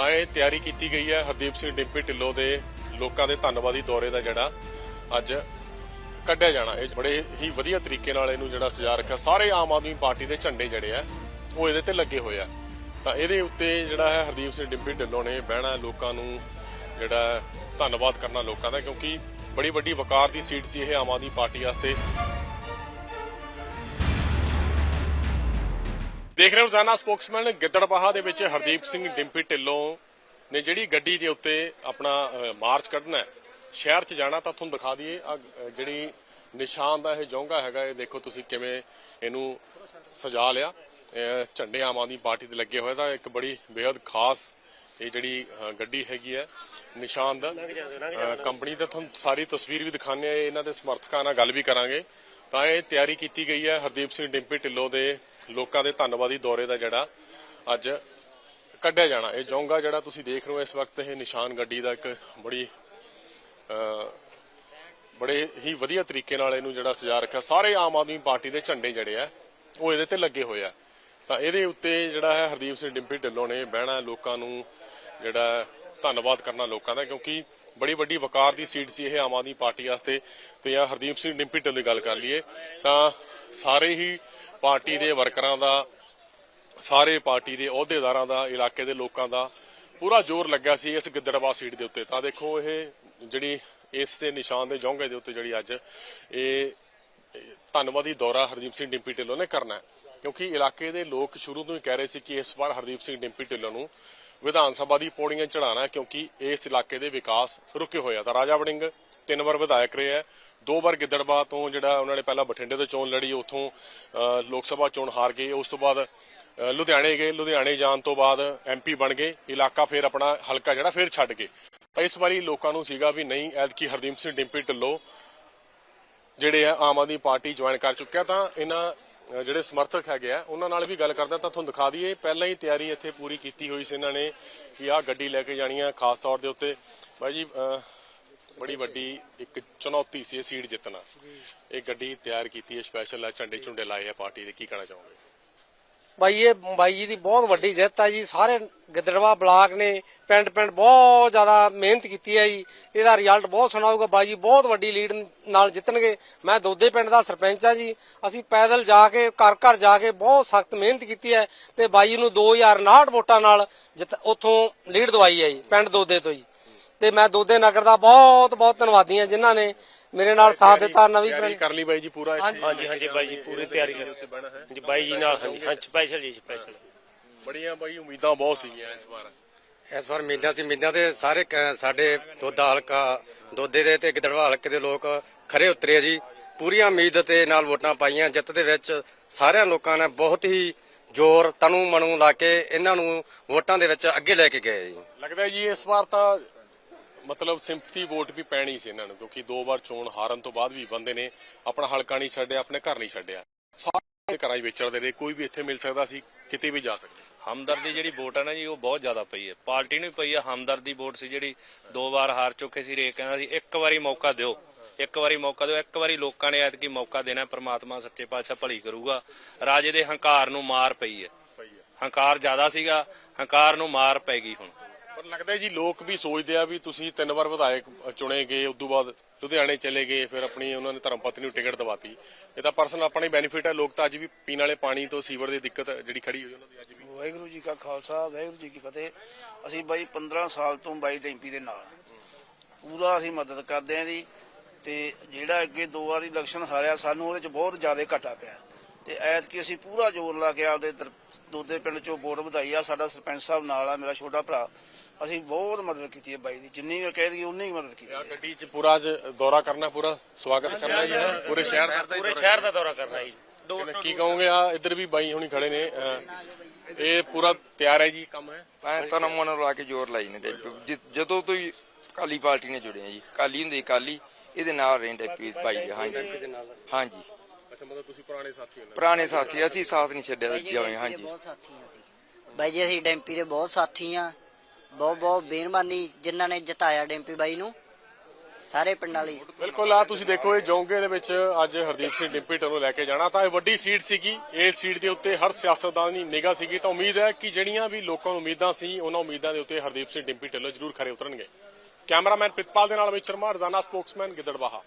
ਤਾਂ ਇਹ ਤਿਆਰੀ ਕੀਤੀ ਗਈ ਹੈ ਹਰਦੀਪ ਸਿੰਘ ਡਿੰਪੀ ਢਿੱਲੋਂ ਦੇ ਲੋਕਾਂ ਦੇ ਧੰਨਵਾਦੀ ਦੌਰੇ ਦਾ ਜਿਹੜਾ ਅੱਜ ਕੱਢਿਆ ਜਾਣਾ। ਇਹ ਬੜੇ ਹੀ ਵਧੀਆ ਤਰੀਕੇ ਨਾਲ ਇਹਨੂੰ ਜਿਹੜਾ ਸਜਾ ਰੱਖਿਆ। ਸਾਰੇ ਆਮ ਆਦਮੀ ਪਾਰਟੀ ਦੇ ਝੰਡੇ ਜਿਹੜੇ ਆ, ਉਹ ਇਹਦੇ ਤੇ ਲੱਗੇ ਹੋਏ ਆ। ਤਾਂ ਇਹਦੇ ਉੱਤੇ ਜਿਹੜਾ ਹੈ ਹਰਦੀਪ ਸਿੰਘ ਡਿੰਪੀ ਢਿੱਲੋਂ ਨੇ ਬਹਿਣਾ, ਲੋਕਾਂ ਨੂੰ ਜਿਹੜਾ ਧੰਨਵਾਦ ਕਰਨਾ ਲੋਕਾਂ ਦਾ, ਕਿਉਂਕਿ ਬੜੀ ਵੱਡੀ ਵਕਾਰ ਦੀ ਸੀਟ ਸੀ ਇਹ ਆਮ ਆਦਮੀ ਪਾਰਟੀ ਵਾਸਤੇ। ਦੇਖ ਰਹੇ ਹੋ ਰੋਜ਼ਾਨਾ ਸਪੋਕਸਮੈਨ ਗਿੱਦੜਬਾਹਾ ਦੇ ਵਿੱਚ ਹਰਦੀਪ ਸਿੰਘ ਡਿੰਪੀ ਢਿੱਲੋਂ ਨੇ ਜਿਹੜੀ ਗੱਡੀ ਦੇ ਉੱਤੇ ਆਪਣਾ ਮਾਰਚ ਕੱਢਣਾ ਸ਼ਹਿਰ 'ਚ ਜਾਣਾ ਤਾਂ ਤੁਹਾਨੂੰ ਦਿਖਾ ਦਈਏ। ਅ, ਜਿਹੜੀ ਨਿਸ਼ਾਨ ਦਾ ਇਹ ਜੌਂਗਾ ਹੈਗਾ ਇਹ ਦੇਖੋ ਤੁਸੀਂ ਕਿਵੇਂ ਇਹਨੂੰ ਸਜਾ ਲਿਆ। ਝੰਡੇ ਆਮ ਆਦਮੀ ਪਾਰਟੀ ਦੇ ਲੱਗੇ ਹੋਏ ਤਾਂ ਇੱਕ ਬੜੀ ਬੇहद ਖਾਸ ਇਹ ਜਿਹੜੀ ਗੱਡੀ ਹੈਗੀ ਹੈ ਨਿਸ਼ਾਨ ਦਾ। ਕੰਪਨੀ ਦਾ ਤੁਹਾਨੂੰ ਸਾਰੀ ਤਸਵੀਰ ਵੀ ਦਿਖਾਣੇ ਆ ਇਹਨਾਂ ਦੇ ਸਮਰਥਕਾਂ ਨਾਲ ਗੱਲ ਵੀ ਕਰਾਂਗੇ। ਤਾਂ ਇਹ ਤਿਆਰੀ ਕੀਤੀ ਗਈ ਹੈ ਹਰਦੀਪ ਸਿੰਘ ਡਿੰਪੀ ਢਿੱਲੋਂ ਦੇ ਲੋਕਾਂ ਦੇ ਧੰਨਵਾਦੀ ਦੌਰੇ ਦਾ ਜਿਹੜਾ ਅੱਜ ਕੱਢਿਆ ਜਾਣਾ। ਇਹ ਜੌਂਗਾ ਜਿਹੜਾ ਤੁਸੀਂ ਦੇਖ ਰਹੇ ਹੋ, ਇਸ ਵਕਤ ਇਹ ਨਿਸ਼ਾਨ ਗੱਡੀ ਦਾ ਇੱਕ ਬੜੀ ਬੜੇ ਹੀ ਵਧੀਆ ਤਰੀਕੇ ਨਾਲ ਇਹਨੂੰ ਜਿਹੜਾ ਸਜਾ ਰੱਖਿਆ। ਸਾਰੇ ਆਮ ਆਦਮੀ ਪਾਰਟੀ ਦੇ ਝੰਡੇ ਜਿਹੜੇ ਆ, ਉਹ ਇਹਦੇ ਤੇ ਲੱਗੇ ਹੋਏ ਆ। ਤਾਂ ਇਹਦੇ ਉੱਤੇ ਜਿਹੜਾ ਹੈ ਹਰਦੀਪ ਸਿੰਘ ਡਿੰਪੀ ਢਿੱਲੋਂ ਨੇ ਬਹਿਣਾ ਲੋਕਾਂ ਨੂੰ ਜਿਹੜਾ ਧੰਨਵਾਦ ਕਰਨਾ ਲੋਕਾਂ ਦਾ, ਕਿਉਂਕਿ ਬੜੀ ਵੱਡੀ ਵਕਾਰ ਦੀ ਸੀਟ ਸੀ ਇਹ ਆਮ ਆਦਮੀ ਪਾਰਟੀ ਵਾਸਤੇ। ਤੇ ਆ ਹਰਦੀਪ ਸਿੰਘ ਡਿੰਪੀ ਢਿੱਲੋਂ ਦੀ ਗੱਲ ਕਰ ਲਈਏ, ਤਾਂ ਸਾਰੇ ਹੀ ਪਾਰਟੀ ਦੇ ਵਰਕਰਾਂ ਦਾ, ਸਾਰੇ ਪਾਰਟੀ ਦੇ ਅਹੁਦੇਦਾਰਾਂ ਦਾ, ਇਲਾਕੇ ਦੇ ਲੋਕਾਂ ਦਾ ਪੂਰਾ ਜ਼ੋਰ ਲੱਗਾ ਸੀ ਇਸ ਗਿੱਦੜਵਾ ਸੀਟ ਦੇ ਉੱਤੇ। ਤਾਂ ਦੇਖੋ ਇਹ ਜਿਹੜੀ ਇਸ ਦੇ ਨਿਸ਼ਾਨ ਦੇ ਜੌਂਗੇ ਦੇ ਉੱਤੇ ਜਿਹੜੀ ਅੱਜ ਇਹ ਧੰਨਵਾਦੀ ਦੌਰਾ ਹਰਦੀਪ ਸਿੰਘ ਡਿੰਪੀ ਢਿੱਲੋਂ ਨੇ ਕਰਨਾ ਹੈ। ਕਿਉਂਕਿ ਇਲਾਕੇ ਦੇ ਲੋਕ ਸ਼ੁਰੂ ਤੋਂ ਹੀ ਕਹਿ ਰਹੇ ਸੀ ਕਿ ਇਸ ਵਾਰ ਹਰਦੀਪ ਸਿੰਘ ਡਿੰਪੀ ਢਿੱਲੋਂ ਨੂੰ ਵਿਧਾਨ ਸਭਾ ਦੀ ਪੌੜੀਆਂ ਚੜਾਉਣਾ ਕਿਉਂਕਿ ਇਸ ਇਲਾਕੇ ਦੇ ਵਿਕਾਸ ਰੁਕੇ ਹੋਇਆ ਤਾਂ ਰਾਜਾ ਵੜਿੰਗ ਤਿੰਨ ਵਾਰ ਵਿਧਾਇਕ ਰਹੇ ਹੈ ਦੋ ਵਾਰ ਗਿੱਦੜਬਾ ਤੋਂ ਜਿਹੜਾ ਉਹਨਾਂ ਨੇ ਪਹਿਲਾਂ ਬਠਿੰਡੇ ਤੋਂ ਚੋਣ ਲੜੀ, ਉੱਥੋਂ ਲੋਕ ਸਭਾ ਚੋਣ ਹਾਰ ਗਏ। ਉਸ ਤੋਂ ਬਾਅਦ ਲੁਧਿਆਣੇ ਗਏ। ਲੁਧਿਆਣੇ ਜਾਣ ਤੋਂ ਬਾਅਦ ਐਮਪੀ ਬਣ ਗਏ। ਇਲਾਕਾ ਫਿਰ ਆਪਣਾ ਹਲਕਾ ਜਿਹੜਾ ਫਿਰ ਛੱਡ ਗਏ। ਤਾਂ ਇਸ ਵਾਰੀ ਲੋਕਾਂ ਨੂੰ ਸੀਗਾ ਵੀ ਨਹੀਂ, ਐਤਕੀ ਹਰਦੀਪ ਸਿੰਘ ਡਿੰਪੀ ਢਿੱਲੋਂ ਜਿਹੜੇ ਆ ਆਮ ਆਦਮੀ ਪਾਰਟੀ ਜੁਆਇਨ ਕਰ ਚੁੱਕਿਆ ਤਾਂ ਇਹਨਾਂ ਜਿਹੜੇ ਸਮਰਥਕ ਹੈਗੇ ਆ, ਉਹਨਾਂ ਨਾਲ ਵੀ ਗੱਲ ਕਰਦਾ ਤਾਂ ਤੁਹਾਨੂੰ ਦਿਖਾ ਦਈਏ, ਪਹਿਲਾਂ ਹੀ ਤਿਆਰੀ ਇੱਥੇ ਪੂਰੀ ਕੀਤੀ ਹੋਈ ਸੀ ਇਹਨਾਂ ਨੇ ਕਿ ਆਹ ਗੱਡੀ ਲੈ ਕੇ ਜਾਣੀ ਆ, ਖਾਸ ਤੌਰ ਦੇ ਉੱਤੇ। ਬਾਈ ਜੀ ਬੜੀ ਵੱਡੀ ਇੱਕ ਚੁਣੌਤੀ ਸੀ ਇਹ ਸੀਟ ਜਿੱਤਣਾ। ਇਹ ਗੱਡੀ ਤਿਆਰ ਕੀਤੀ ਹੈ ਸਪੈਸ਼ਲ ਝੰਡੇ ਝੁੰਡੇ ਲਾਏ ਆ ਪਾਰਟੀ ਦੇ, ਕੀ ਕਹਿਣਾ ਚਾਹੋਗੇ? ਬਾਈ, ਇਹ ਬਾਈ ਜੀ ਦੀ ਬਹੁਤ ਵੱਡੀ ਜਿੱਤ ਆ ਜੀ। ਸਾਰੇ ਗਿੱਦੜਵਾ ਬਲਾਕ ਨੇ, ਪਿੰਡ ਪਿੰਡ ਬਹੁਤ ਜ਼ਿਆਦਾ ਮਿਹਨਤ ਕੀਤੀ ਹੈ ਜੀ। ਇਹਦਾ ਰਿਜ਼ਲਟ ਬਹੁਤ ਸੋਹਣਾ ਹੋਊਗਾ। ਬਾਈ ਜੀ ਬਹੁਤ ਵੱਡੀ ਲੀਡ ਨਾਲ ਜਿੱਤਣਗੇ। ਮੈਂ ਦੋਦੇ ਪਿੰਡ ਦਾ ਸਰਪੰਚ ਆ ਜੀ। ਅਸੀਂ ਪੈਦਲ ਜਾ ਕੇ, ਘਰ ਘਰ ਜਾ ਕੇ ਬਹੁਤ ਸਖਤ ਮਿਹਨਤ ਕੀਤੀ ਹੈ ਤੇ ਬਾਈ ਨੂੰ 2059 ਵੋਟਾਂ ਨਾਲ ਜਿੱਤ ਉੱਥੋਂ ਲੀਡ ਦਵਾਈ ਹੈ ਜੀ, ਪਿੰਡ ਦੋਦੇ ਤੋਂ ਜੀ। ਤੇ ਮੈਂ ਦੋਦੇ ਨਗਰ ਦਾ ਬਹੁਤ ਬਹੁਤ ਧੰਨਵਾਦੀ ਹਾਂ ਜਿਨ੍ਹਾਂ ਨੇ ਮੇਰੇ ਨਾਲ ਸਾਥ ਦਿੱਤਾ ਨਵੀਂ ਤਿਆਰੀ ਕਰ ਲਈ ਬਾਈ ਜੀ ਪੂਰਾ ਇੱਥੇ। ਹਾਂਜੀ ਹਾਂਜੀ ਬਾਈ ਜੀ ਪੂਰੀ ਤਿਆਰੀ ਕਰ ਉੱਤੇ ਬਹਿਣਾ ਹੈ। ਜੀ ਬਾਈ ਜੀ ਨਾਲ ਹਾਂਜੀ ਹਾਂ ਸਪੈਸ਼ਲ ਜੀ ਸਪੈਸ਼ਲ ਬੜੀਆਂ ਬਾਈ ਉਮੀਦਾਂ ਬਹੁਤ ਸੀਗੀਆਂ ਇਸ ਵਾਰ। ਇਸ ਵਾਰ ਉਮੀਦਾਂ ਸੀ ਉਮੀਦਾਂ ਤੇ ਸਾਰੇ ਸਾਡੇ ਦੋਦਾ ਹਲਕਾ ਦੋਦੇ ਦੇ ਤੇ ਗਿੱਦੜਵਾ ਹਲਕੇ ਦੇ ਲੋਕ ਖਰੇ ਉਤਰੇ ਆ ਜੀ। ਪੂਰੀਆਂ ਉਮੀਦ ਤੇ ਨਾਲ ਵੋਟਾਂ ਪਾਈਆਂ ਜਿੱਤ ਦੇ ਵਿੱਚ ਸਾਰਿਆਂ ਲੋਕਾਂ ਨੇ ਬਹੁਤ ਹੀ ਜ਼ੋਰ ਤਨੂ ਮਨੂ ਲਾ ਕੇ ਇਹਨਾਂ ਨੂੰ ਵੋਟਾਂ ਦੇ ਵਿੱਚ ਅੱਗੇ ਲੈ ਕੇ ਗਏ ਜੀ। ਲੱਗਦਾ ਜੀ ਇਸ ਵਾਰ ਤਾਂ ਮਤਲਬ ਸਿੰਪਥੀ ਵੋਟ ਵੀ ਪੈਣੀ ਸੀ ਇਹਨਾਂ ਨੂੰ ਕਿਉਂਕਿ ਦੋ ਵਾਰ ਚੋਣ ਹਾਰਨ ਤੋਂ ਬਾਅਦ ਵੀ ਬੰਦੇ ਨੇ ਆਪਣਾ ਹਲਕਾ ਨਹੀਂ ਛੱਡਿਆ ਆਪਣੇ ਘਰ ਨਹੀਂ ਛੱਡਿਆ। ਸਾਰੇ ਘਰਾਂ ਵਿਚਰਦੇ ਰਹੇ ਕੋਈ ਵੀ ਇੱਥੇ ਮਿਲ ਸਕਦਾ ਸੀ ਕਿਤੇ ਵੀ ਜਾ ਸਕਦੇ। ਹਮਦਰਦੀ ਜਿਹੜੀ ਵੋਟ ਹੈ ਨਾ ਜੀ ਉਹ ਬਹੁਤ ਜ਼ਿਆਦਾ ਪਈ ਹੈ। ਪਾਰਟੀ ਨੂੰ ਵੀ ਪਈ ਹੈ ਹਮਦਰਦੀ ਵੋਟ ਸੀ ਜਿਹੜੀ ਦੋ ਵਾਰ ਹਾਰ ਚੁੱਕੇ ਸੀ ਰੇ ਕਹਿੰਦਾ ਸੀ ਇੱਕ ਵਾਰੀ ਮੌਕਾ ਦਿਓ ਇੱਕ ਵਾਰੀ ਮੌਕਾ ਦਿਓ ਇੱਕ ਵਾਰੀ ਲੋਕਾਂ ਨੇ ਐਤਕੀ ਮੌਕਾ ਦੇਣਾ ਪ੍ਰਮਾਤਮਾ ਸੱਚੇ ਪਾਤਸ਼ਾਹ ਭਲੀ ਕਰੂਗਾ। ਰਾਜੇ ਦੇ ਹੰਕਾਰ ਨੂੰ ਮਾਰ ਪਈ ਹੈ। ਹੰਕਾਰ ਜ਼ਿਆਦਾ ਸੀਗਾ ਹੰਕਾਰ ਨੂੰ ਮਾਰ ਪੈ ਗਈ ਹੁਣ। ਪਰ ਲੱਗਦਾ ਜੀ ਲੋਕ ਵੀ ਸੋਚਦੇ ਆ ਵੀ ਤੁਸੀਂ ਤਿੰਨ ਵਾਰ ਵਿਧਾਇਕ ਚੁਣੇ ਗਏ ਉਸ ਤੋਂ ਬਾਅਦ ਲੁਧਿਆਣੇ ਚਲੇ ਗਏ, ਫਿਰ ਆਪਣੀ ਉਹਨਾਂ ਨੇ ਧਰਮ ਪਤਨੀ ਨੂੰ ਟਿਕਟ ਦਵਾਤੀ। ਇਹ ਤਾਂ ਪਰਸਨ ਆਪਣੀ ਬੈਨੀਫਿਟ ਹੈ ਲੋਕ ਤਾਂ ਅੱਜ ਵੀ ਪੀਣ ਵਾਲੇ ਪਾਣੀ ਤੋਂ ਸੀਵਰ ਦੀ ਦਿੱਕਤ ਜਿਹੜੀ ਖੜੀ ਹੋਈ ਉਹਨਾਂ ਦੀ ਅੱਜ ਵੀ। ਵਾਹਿਗੁਰੂ ਜੀ ਕਾ ਖਾਲਸਾ, ਵਾਹਿਗੁਰੂ ਜੀ ਕੀ ਫਤਿਹ। ਅਸੀਂ ਬਾਈ 15 ਸਾਲ ਤੋਂ ਬਾਈ ਡੈਂਪੀ ਦੇ ਨਾਲ ਪੂਰਾ ਅਸੀਂ ਮਦਦ ਕਰਦੇ ਆਂ ਜੀ ਤੇ ਜਿਹੜਾ ਅੱਗੇ ਦੋ ਵਾਰੀ ਇਲੈਕਸ਼ਨ ਹਾਰਿਆ, ਸਾਨੂੰ ਉਹਦੇ ਚ ਬਹੁਤ ਜ਼ਿਆਦਾ ਘਾਟਾ ਪਿਆ। ਤੇ ਐਤਕੀ ਅਸੀਂ ਪੂਰਾ ਜ਼ੋਰ ਲਾ ਕੇ ਆਪਦੇ ਦੋਦੇ ਪਿੰਡ ਚੋਂ ਵੋਟ ਵਧਾਈ ਆ ਸਾਡਾ ਸਰਪੰਚ ਸਾਹਿਬ ਨਾਲ ਆ ਮੇਰਾ ਛੋਟਾ ਭਰਾ। ਅਸੀਂ ਬਹੁਤ ਮਦਦ ਕੀਤੀ ਹੈ ਬਾਈ ਦੀ ਜਿੰਨੀ ਵੀ ਕਹਿ ਦਈਏ ਉਨੀ ਹੀ ਮਦਦ ਕੀਤੀ ਆ ਹੈ ਗੱਡੀ 'ਚ ਪੂਰਾ ਅੱਜ ਦੌਰਾ ਕਰਨਾ ਪੂਰਾ ਸਵਾਗਤ ਕਰਨਾ ਜੀ ਹੈਂ? ਪੂਰੇ ਸ਼ਹਿਰ ਦਾ ਪੂਰੇ ਸ਼ਹਿਰ ਦਾ ਦੌਰਾ ਕਰਨਾ ਜੀ। ਕੀ ਕਹੋਗੇ? ਆ ਇੱਧਰ ਵੀ ਬਾਈ ਹੁਣੀ ਖੜੇ ਨੇ ਇਹ ਪੂਰਾ ਤਿਆਰ ਹੈ ਜੀ ਕੰਮ ਹੈ? ਮੈਂ ਤਾਂ ਮਨ ਲਾ ਕੇ ਜ਼ੋਰ ਲਾਈ ਨੇ ਜਦੋਂ ਤੋਂ ਹੀ ਕਾਲੀ ਪਾਰਟੀ ਨੇ ਜੁੜੇ ਆ ਜੀ ਕਾਲੀ ਹੁੰਦੇ ਕਾਲੀ ਇਹਦੇ ਨਾਲ ਰਹੇ ਡੈਪੀ ਭਾਈ ਹਾਂਜੀ ਹਾਂਜੀ। ਅੱਛਾ ਮਤਲਬ ਤੁਸੀਂ ਪੁਰਾਣੇ ਸਾਥੀ ਹੋ ਨਾ ਪੁਰਾਣੇ ਸਾਥੀ ਅਸੀਂ ਸਾਥ ਨਹੀਂ ਛੱਡਿਆ ਜਿਵੇਂ ਹਾਂਜੀ। ਬਹੁਤ ਸਾਥੀ ਹਾਂ ਅਸੀਂ। ਬਾਈ ਜੀ ਅਸੀਂ ਡੈਂਪੀ ਦੇ ਬਹੁਤ ਸਾਥੀ ਆ। ਬਹੁਤ ਬਹੁਤ ਮਿਹਰਬਾਨੀ ਜਿਨ੍ਹਾਂ ਨੇ ਜਿਤਾਇਆ ਡੈਂਪੀ ਬਾਈ ਨੂੰ। ਸਾਰੇ ਪਿੰਡਾਂ ਲਈ ਬਿਲਕੁਲ ਆ ਤੁਸੀਂ ਦੇਖੋ ਇਹ ਜੋਂਗੇ ਦੇ ਵਿੱਚ ਅੱਜ ਹਰਦੀਪ ਸਿੰਘ ਡਿੰਪੀ ਨੂੰ ਲੈ ਕੇ ਜਾਣਾ। ਤਾਂ ਇਹ ਵੱਡੀ ਸੀਟ ਸੀਗੀ। ਇਸ ਸੀਟ ਦੇ ਉੱਤੇ ਹਰ ਸਿਆਸਤਦਾਨ ਦੀ ਨਿਗਾਹ ਸੀਗੀ। ਤਾਂ ਉਮੀਦ ਹੈ ਕਿ ਜਿਹੜੀਆਂ ਵੀ ਲੋਕਾਂ ਨੂੰ ਉਮੀਦਾਂ ਸੀ ਉਹਨਾਂ ਉਮੀਦਾਂ ਦੇ ਉੱਤੇ ਹਰਦੀਪ ਸਿੰਘ ਡਿੰਪੀ ਢਿੱਲੋਂ ਜ਼ਰੂਰ ਖਰੇ ਉਤਰਨਗੇ। ਕੈਮਰਾਮੈਨ ਪ੍ਰਿਤਪਾਲ ਦੇ ਨਾਲ ਅਮਿਤ ਸ਼ਰਮਾ ਰਜ਼ਾਨਾ ਸਪੋਕਸਮੈਨ ਗਿੱਦੜਬਾਹਾ।